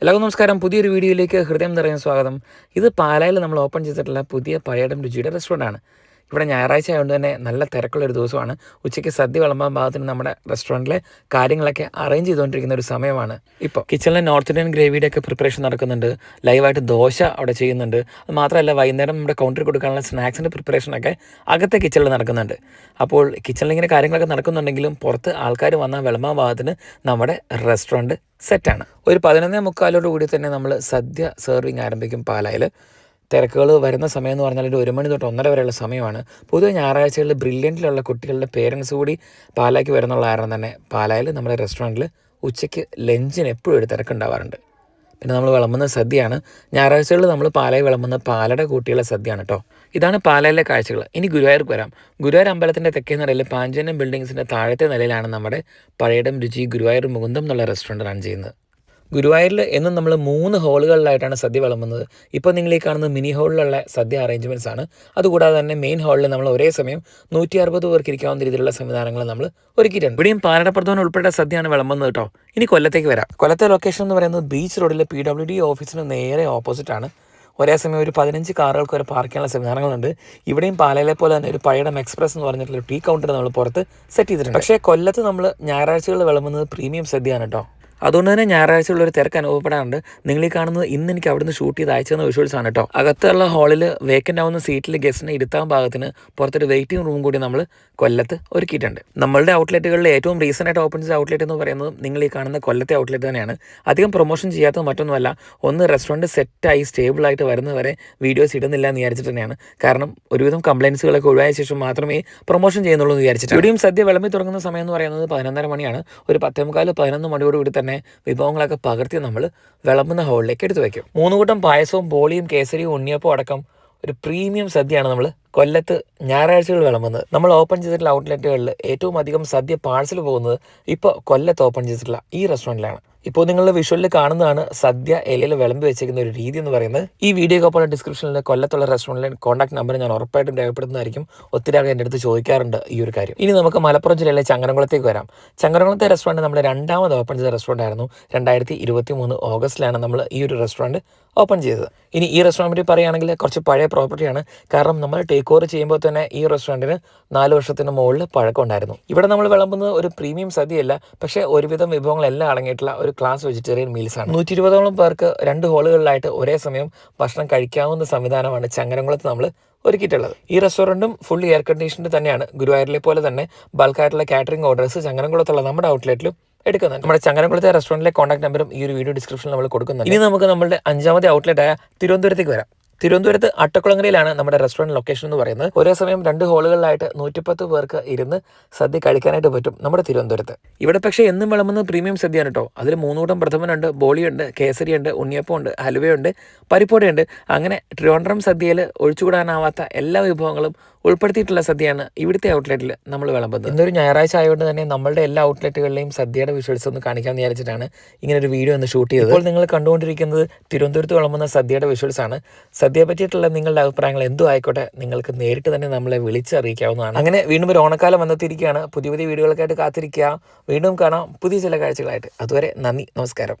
എല്ലാവർക്കും നമസ്കാരം. പുതിയൊരു വീഡിയോയിലേക്ക് ഹൃദയം നിറഞ്ഞ സ്വാഗതം. ഇത് പാലായിൽ നമ്മൾ ഓപ്പൺ ചെയ്തിട്ടുള്ള പുതിയ പഴയടം രുചിയുടെ റെസ്റ്റോറന്റാണ് ഇവിടെ ഞായറാഴ്ച ആയതുകൊണ്ട് തന്നെ നല്ല തിരക്കുള്ള ഒരു ദിവസമാണ്. ഉച്ചയ്ക്ക് സദ്യ വിളമ്പാൻ ഭാഗത്തിന് നമ്മുടെ റെസ്റ്റോറന്റിലെ കാര്യങ്ങളൊക്കെ അറേഞ്ച് ചെയ്തുകൊണ്ടിരിക്കുന്ന ഒരു സമയമാണ് ഇപ്പോൾ കിച്ചണിലെ നോർത്ത് ഇന്ത്യൻ ഗ്രേവിയുടെ ഒക്കെ പ്രിപ്പറേഷൻ നടക്കുന്നുണ്ട്. ലൈവായിട്ട് ദോശ അവിടെ ചെയ്യുന്നുണ്ട്. അത് മാത്രമല്ല വൈകുന്നേരം നമ്മുടെ കൗണ്ടറിൽ കൊടുക്കാനുള്ള സ്നാക്സിന്റെ പ്രിപ്പറേഷനൊക്കെ അകത്തെ കിച്ചണിൽ നടക്കുന്നുണ്ട്. അപ്പോൾ കിച്ചണിൽ ഇങ്ങനെ കാര്യങ്ങളൊക്കെ നടക്കുന്നുണ്ടെങ്കിലും പുറത്ത് ആൾക്കാർ വന്നാൽ വിളമ്പാൻ ഭാഗത്തിന് നമ്മുടെ റെസ്റ്റോറന്റ് സെറ്റാണ് ഒരു പതിനൊന്നേ മുക്കാലോട് കൂടി തന്നെ നമ്മൾ സദ്യ സെർവിങ് ആരംഭിക്കും പാലായിൽ തിരക്കുകൾ വരുന്ന സമയം എന്ന് പറഞ്ഞാൽ ഒരു മണി തൊട്ട് ഒന്നര വരെയുള്ള സമയമാണ്. പൊതുവെ ഞായറാഴ്ചകളിൽ ബ്രില്യന്റിലുള്ള കുട്ടികളുടെ പേരൻസ് കൂടി പാലായ്ക്ക് വരുന്നുള്ള കാരണം തന്നെ പാലായിൽ നമ്മുടെ റെസ്റ്റോറന്റിൽ ഉച്ചയ്ക്ക് ലഞ്ചിന് എപ്പോഴും ഒരു തിരക്കുണ്ടാവാറുണ്ട് പിന്നെ നമ്മൾ വിളമ്പുന്ന സദ്യയാണ്. ഞായറാഴ്ചകളിൽ നമ്മൾ പാലായി വിളമ്പുന്ന പാലയുടെ കൂട്ടിയുള്ള സദ്യയാണ് കേട്ടോ. ഇതാണ് പാലയിലെ കാഴ്ചകൾ. ഇനി ഗുരുവായൂർക്ക് വരാം. ഗുരുവായൂർ അമ്പലത്തിന്റെ തെക്കേ നിലയിൽ പാഞ്ചനം ബിൽഡിങ്സിന്റെ താഴത്തെ നിലയിലാണ് നമ്മുടെ പഴയടം രുചി ഗുരുവായൂർ മുകുന്ദം എന്നുള്ള റെസ്റ്റോറന്റ് റൺ ചെയ്യുന്നത്. ഗുരുവായൂരിൽ എന്നും നമ്മൾ മൂന്ന് ഹോളുകളിലായിട്ടാണ് സദ്യ വിളമ്പുന്നത്. ഇപ്പോൾ നിങ്ങൾ ഈ കാണുന്നത് മിനി ഹോളിലുള്ള സദ്യ അറേഞ്ച്മെന്റ്സ് ആണ്. അതുകൂടാതെ തന്നെ മെയിൻ ഹാളിൽ നമ്മൾ ഒരേ സമയം നൂറ്റി അറുപത് പേർക്ക് ഇരിക്കാവുന്ന രീതിയിലുള്ള സംവിധാനങ്ങൾ നമ്മൾ ഒരുക്കിയിട്ടുണ്ട്. ഇവിടെയും പാലടപ്രധാനം ഉൾപ്പെടെ സദ്യയാണ് വിളമ്പുന്നത് കേട്ടോ. ഇനി കൊല്ലത്തേക്ക് വരാം. കൊല്ലത്തെ ലൊക്കേഷൻ എന്ന് പറയുന്നത് ബീച്ച് റോഡിലെ പി ഡബ്ല്യു ഡി ഓഫീസിന് നേരെ ഓപ്പോസിറ്റ് ആണ്. ഒരേ സമയം ഒരു പതിനഞ്ച് കാറുകൾക്ക് വരെ പാർക്ക് ചെയ്യാനുള്ള സംവിധാനങ്ങളുണ്ട്. ഇവിടെയും പാലയിലെ പോലെ തന്നെ ഒരു പഴയടം എക്സ്പ്രസ് എന്ന് പറഞ്ഞിട്ടുള്ള ടീ കൗണ്ടർ നമ്മൾ പുറത്ത് സെറ്റ് ചെയ്തിട്ടുണ്ട്. പക്ഷേ കൊല്ലത്ത് നമ്മൾ ഞായറാഴ്ചകളിൽ വിളമ്പുന്നത് പ്രീമിയം സദ്യയാണ് കേട്ടോ. അതുകൊണ്ട് തന്നെ ഞായറാഴ്ചയുള്ള ഒരു തിരക്ക് അനുഭവപ്പെടാറുണ്ട്. നിങ്ങൾ ഈ കാണുന്നത് ഇന്ന് എനിക്ക് അവിടുന്ന് ഷൂട്ട് ചെയ്ത് അയച്ചു വിഷ്വൽസ് ആണ് കേട്ടോ അകത്തുള്ള ഹാളിൽ വേക്കന്റ് ആവുന്ന സീറ്റിൽ ഗസ്റ്റിനെ ഇരുത്താൻ ഭാഗത്തിന് പുറത്തൊരു വെയിറ്റിംഗ് റൂം കൂടി നമ്മൾ കൊല്ലത്ത് ഒരുക്കിയിട്ടുണ്ട്. നമ്മളുടെ ഔട്ട്ലെറ്റുകളിൽ ഏറ്റവും റീസെന്റ് ഓപ്പൺ ചെയ്ത ഔട്ട്ലെറ്റ് എന്ന് പറയുന്നത് നിങ്ങൾ ഈ കാണുന്ന കൊല്ലത്തെ ഔട്ട്ലെറ്റ് തന്നെയാണ്. അധികം പ്രൊമോഷൻ ചെയ്യാത്തത് മറ്റൊന്നുമല്ല ഒന്ന് റെസ്റ്റോറന്റ് സെറ്റായി സ്റ്റേബിളായിട്ട് വരുന്നവരെ വീഡിയോസ് ഇടുന്നില്ല എന്ന് വിചാരിച്ചിട്ട് തന്നെയാണ്. കാരണം ഒരുവിധം കംപ്ലയിൻസുകളൊക്കെ ഒഴിവായ ശേഷം മാത്രമേ പ്രൊമോഷൻ ചെയ്യുന്നുള്ളൂ എന്ന് വിചാരിച്ചിട്ട് ഇവിടെയും സദ്യ വിളമ്പി തുടങ്ങുന്ന സമയം എന്ന് പറയുന്നത് പതിനൊന്നര മണിയാണ്. ഒരു പത്തേമുക്കാൽ പതിനൊന്ന് മണിയോട് കൂടി തന്നെ വിഭവങ്ങളൊക്കെ പകർത്തി നമ്മൾ വിളമ്പുന്ന ഹോളിലേക്ക് എടുത്തു വയ്ക്കും. മൂന്ന് കൂട്ടം പായസവും ബോളിയും കേസരിയും ഉണ്ണിയപ്പവും അടക്കം ഒരു പ്രീമിയം സദ്യയാണ് നമ്മൾ കൊല്ലത്ത് ഞായറാഴ്ചകൾ വിളമ്പുന്നത്. നമ്മൾ ഓപ്പൺ ചെയ്തിട്ടുള്ള ഔട്ട്ലെറ്റുകളിൽ ഏറ്റവും അധികം സദ്യ പാഴ്സൽ പോകുന്നത് ഇപ്പോൾ കൊല്ലത്ത് ഓപ്പൺ ചെയ്തിട്ടുള്ള ഈ റെസ്റ്റോറന്റിലാണ്. ഇപ്പോൾ നിങ്ങൾ വിഷ്വലിൽ കാണുന്നതാണ് സദ്യ ഇലയിൽ വിളമ്പി വെച്ചിരിക്കുന്ന ഒരു രീതി എന്ന് പറയുന്നത്. ഈ വീഡിയോക്കൊപ്പം ഡിസ്ക്രിപ്ഷനിൽ കൊല്ലത്തുള്ള റെസ്റ്റോറന്റിലെ കോൺടാക്ട് നമ്പർ ഞാൻ ഉറപ്പായിട്ടും രേഖപ്പെടുത്തുന്നതായിരിക്കും. ഒത്തിരി ആൾ എന്റെ അടുത്ത് ചോദിക്കാറുണ്ട് ഈ ഒരു കാര്യം. ഇനി നമുക്ക് മലപ്പുറം ജില്ലയിലെ ചങ്ങരംകുളത്തേക്ക് വരാം. ചങ്ങരംകുളത്തെ റെസ്റ്റോറന്റ് നമ്മുടെ രണ്ടാമത് ഓപ്പൺ ചെയ്ത റെസ്റ്റോറന്റ് ആയിരുന്നു. രണ്ടായിരത്തി ഇരുപത്തി മൂന്ന് ഓഗസ്റ്റിലാണ് നമ്മൾ ഈ ഒരു റെസ്റ്റോറന്റ് ഓപ്പൺ ചെയ്തത്. ഇനി ഈ റെസ്റ്റോറന്റ് പറയുകയാണെങ്കിൽ കുറച്ച് പഴയ പ്രോപ്പർട്ടിയാണ് കാരണം നമ്മൾ ടേക്ക് ഓവർ ചെയ്യുമ്പോൾ തന്നെ ഈ റെസ്റ്റോറന്റിന് നാല് വർഷത്തിന് മുകളിൽ പഴക്കം ഉണ്ടായിരുന്നു. ഇവിടെ നമ്മൾ വിളമ്പുന്നത് ഒരു പ്രീമിയം സദ്യയല്ല. പക്ഷേ ഒരുവിധം വിഭവങ്ങളെല്ലാം അടങ്ങിയിട്ടുള്ള ഒരു ക്ലാസ് വെജിറ്റേറിയൻ ആണ്. നൂറ്റി ഇരുപതോളം പേർക്ക് രണ്ട് ഹോളുകളിലായിട്ട് ഒരേ സമയം ഭക്ഷണം കഴിക്കാവുന്ന സംവിധാനമാണ് ചങ്ങരംകുളത്ത് നമ്മൾ ഒരുക്കിയിട്ടുള്ളത്. ഈ റെസ്റ്റോറന്റും ഫുൾ എയർ കണ്ടീഷൻഡ് തന്നെയാണ്. ഗുരുവായൂരിലെ പോലെ തന്നെ ബൾക്കായിട്ടുള്ള കാറ്ററിംഗ് ഓർഡേഴ്സ് ചങ്ങരംകുളത്തുള്ള നമ്മുടെ ഔട്ട്ലെറ്റിലും എടുക്കുന്നുണ്ട്. നമ്മുടെ ചങ്ങരംകുളത്തെ റെസ്റ്റോറന്റിലെ കോൺടാക്ട് നമ്പറും ഈ ഒരു വീഡിയോ ഡിസ്ക്രിപ്ഷനിൽ നമ്മൾ കൊടുക്കുന്നുണ്ട്. ഇനി നമുക്ക് നമ്മുടെ അഞ്ചാമത്തെ ഔട്ട്ലെറ്റായ തിരുവനന്തപുരത്തേക്ക് വരാം. തിരുവനന്തപുരത്ത് അട്ടക്കുളങ്ങരയിലാണ് നമ്മുടെ റെസ്റ്റോറന്റ് ലൊക്കേഷൻ എന്ന് പറയുന്നത്. ഒരേ സമയം രണ്ട് ഹോളുകളിലായിട്ട് നൂറ്റിപ്പത്ത് പേർക്ക് ഇരുന്ന് സദ്യ കഴിക്കാനായിട്ട് പറ്റും നമ്മുടെ തിരുവനന്തപുരത്ത്. ഇവിടെ പക്ഷേ എന്നും വിളമ്പുന്നത് പ്രീമിയം സദ്യയാണ് കേട്ടോ അതിൽ മൂന്നൂട്ടം പ്രഥമനുണ്ട് ബോളിയുണ്ട് കേസരിയുണ്ട് ഉണ്ണിയപ്പമുണ്ട് ഹലുവയുണ്ട് പരിപ്പോടയുണ്ട് അങ്ങനെ ട്രിവാൻഡ്രം സദ്യയിൽ ഒഴിച്ചുകൂടാനാവാത്ത എല്ലാ വിഭവങ്ങളും ഉൾപ്പെടുത്തിയിട്ടുള്ള സദ്യയാണ് ഇവിടുത്തെ ഔട്ട്ലെറ്റിൽ നമ്മൾ വിളമ്പുന്നത്. ഇന്നൊരു ഞായറാഴ്ച ആയതുകൊണ്ട് തന്നെ നമ്മളുടെ എല്ലാ ഔട്ട്ലെറ്റുകളിലെയും സദ്യയുടെ വിഷ്വൽസ് ഒന്ന് കാണിക്കാമെന്ന് വിചാരിച്ചിട്ടാണ് ഇങ്ങനെ ഒരു വീഡിയോ ഒന്ന് ഷൂട്ട് ചെയ്തത്. ഇപ്പോൾ നിങ്ങൾ കണ്ടുകൊണ്ടിരിക്കുന്നത് തിരുവനന്തപുരത്ത് വിളമ്പുന്ന സദ്യയുടെ വിഷ്വൽസ് ആണ്. സദ്യയെ പറ്റിയിട്ടുള്ള നിങ്ങളുടെ അഭിപ്രായങ്ങൾ എന്തും ആയിക്കോട്ടെ നിങ്ങൾക്ക് നേരിട്ട് തന്നെ നമ്മളെ വിളിച്ചറിയിക്കാവുന്നതാണ്. അങ്ങനെ വീണ്ടും ഒരു ഓണക്കാലം വന്നെത്തിയിരിക്കുകയാണ്. പുതിയ പുതിയ വീഡിയോകൾക്കായിട്ട് കാത്തിരിക്കുക. വീണ്ടും കാണാം പുതിയ ചില കാഴ്ചകളായിട്ട്. അതുവരെ നന്ദി നമസ്കാരം.